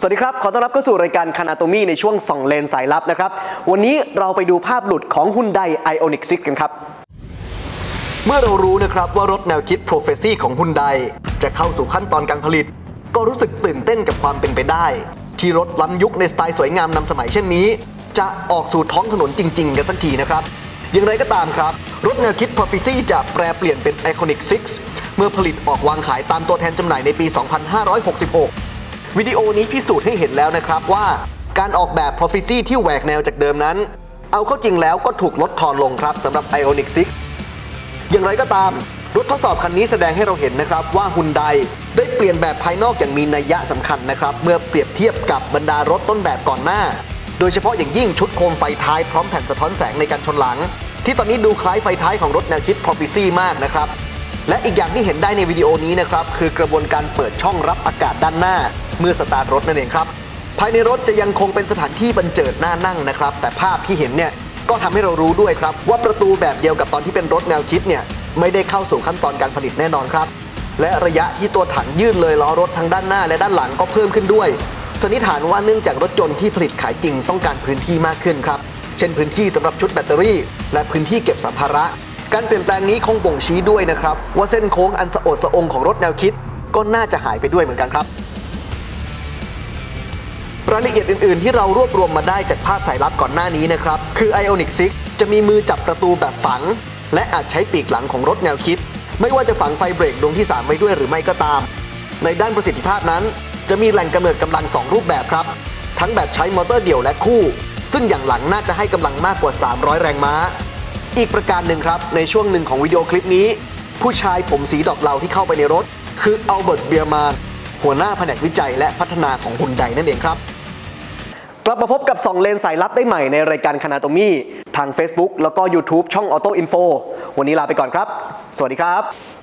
สวัสดีครับ ขอต้อนรับเข้าสู่รายการค a นาโตมีในช่วงสองเลนสายลับนะครับ วันนี้เราไปดูภาพหลุดของ Hyundai Ioniq 6 กันครับ เมื่อเรารู้นะครับว่ารถแนวคิด Prophecy ของ Hyundai จะเข้าสู่ขั้นตอนการผลิต ก็รู้สึกตื่นเต้นกับความเป็นไปได้ ที่รถล้ำยุคในสไตล์สวยงามนำสมัยเช่นนี้ จะออกสู่ท้องถนนจริง ๆ กันสักทีนะครับ อย่างไรก็ตามครับ รถแนวคิด Prophecy จะแปลเปลี่ยนเป็น Iconic 6 เมื่อผลิตออกวางขายตามตัวแทนจำหน่ายในปี 2566 วิดีโอนี้พิสูจน์ให้เห็นแล้วนะครับว่าการออกแบบ Prophecy ที่แหวกแนวจากเดิมนั้น เอาเข้าจริงแล้วก็ถูกลดทอนลงครับสำหรับ Ioniq 6อย่างไรก็ตาม รถทดสอบคันนี้แสดงให้เราเห็นนะครับว่าฮุนไดได้เปลี่ยนแบบภายนอกอย่างมีนัยยะสำคัญนะครับ เมื่อเปรียบเทียบกับบรรดารถต้นแบบก่อนหน้า โดยเฉพาะอย่างยิ่งชุดโคมไฟท้ายพร้อมแผ่นสะท้อนแสงในการชนหลัง ที่ตอนนี้ดูคล้ายไฟท้ายของรถแนวคิด p r o p h e c y มากนะครับ และอีกอย่างที่เห็นได้ในวิดีโอนี้นะครับคือกระบวนการเปิดช่องรับอากาศด้านหน้า เมื่อสตาร์ทรถนั่นเองครับภายในรถจะยังคงเป็นสถานที่บรรเจิดหน่านั่งนะครับ แต่ภาพที่เห็นเนี่ยก็ทำให้เรารู้ด้วยครับ ว่าประตูแบบเดียวกับตอนที่เป็นรถแนวคิดเนี่ยไม่ได้เข้าสู่ขั้นตอนการผลิตแน่นอนครับ และระยะที่ตัวถังยื่นเลยล้อรถทั้งด้านหน้าและด้านหลังก็เพิ่มขึ้นด้วยสันนิษฐานว่าเนื่องจากรถยนต์ที่ผลิตขายจริงต้องการพื้นที่มากขึ้นครับ เช่นพื้นที่สำหรับชุดแบตเตอรี่ และพื้นที่เก็บสัมภาระ การเปลี่ยนแปลงนี้คงบ่งชี้ด้วยนะครับ ว่าเส้นโค้งอันสะอดสะองของรถแนวคิด ก็น่าจะหายไปด้วยเหมือนกันครับรายละเอียดอื่น ๆ ที่เรารวบรวมมาได้จากภาพสายลับก่อนหน้านี้นะครับ คือ Ioniq 6จะมีมือจับประตูแบบฝัง และอาจใช้ปีกหลังของรถแนวคิด ไม่ว่าจะฝังไฟเบรกดวงที่ 3 ไว้ด้วยหรือไม่ก็ตาม ในด้านประสิทธิภาพนั้น จะมีแหล่งกำเนิดกำลัง 2 รูปแบบครับ ทั้งแบบใช้มอเตอร์เดี่ยวและคู่ ซึ่งอย่างหลังน่าจะให้กำลังมากกว่า 300 แรงม้า อีกประการหนึ่งครับ ในช่วงหนึ่งของวิดีโอคลิปนี้ ผู้ชายผมสีดอกเหลาที่เข้าไปในรถ คืออัลเบิร์ตเบียร์มานหัวหน้าแผนกวิจัยและพัฒนาของฮุนไดนั่นเองครับกลับมาพบกับ 2 เลนสายลับได้ใหม่ในรายการคณาโตมีทาง Facebook แล้วก็ YouTube ช่อง Auto Info วันนี้ลาไปก่อนครับ สวัสดีครับ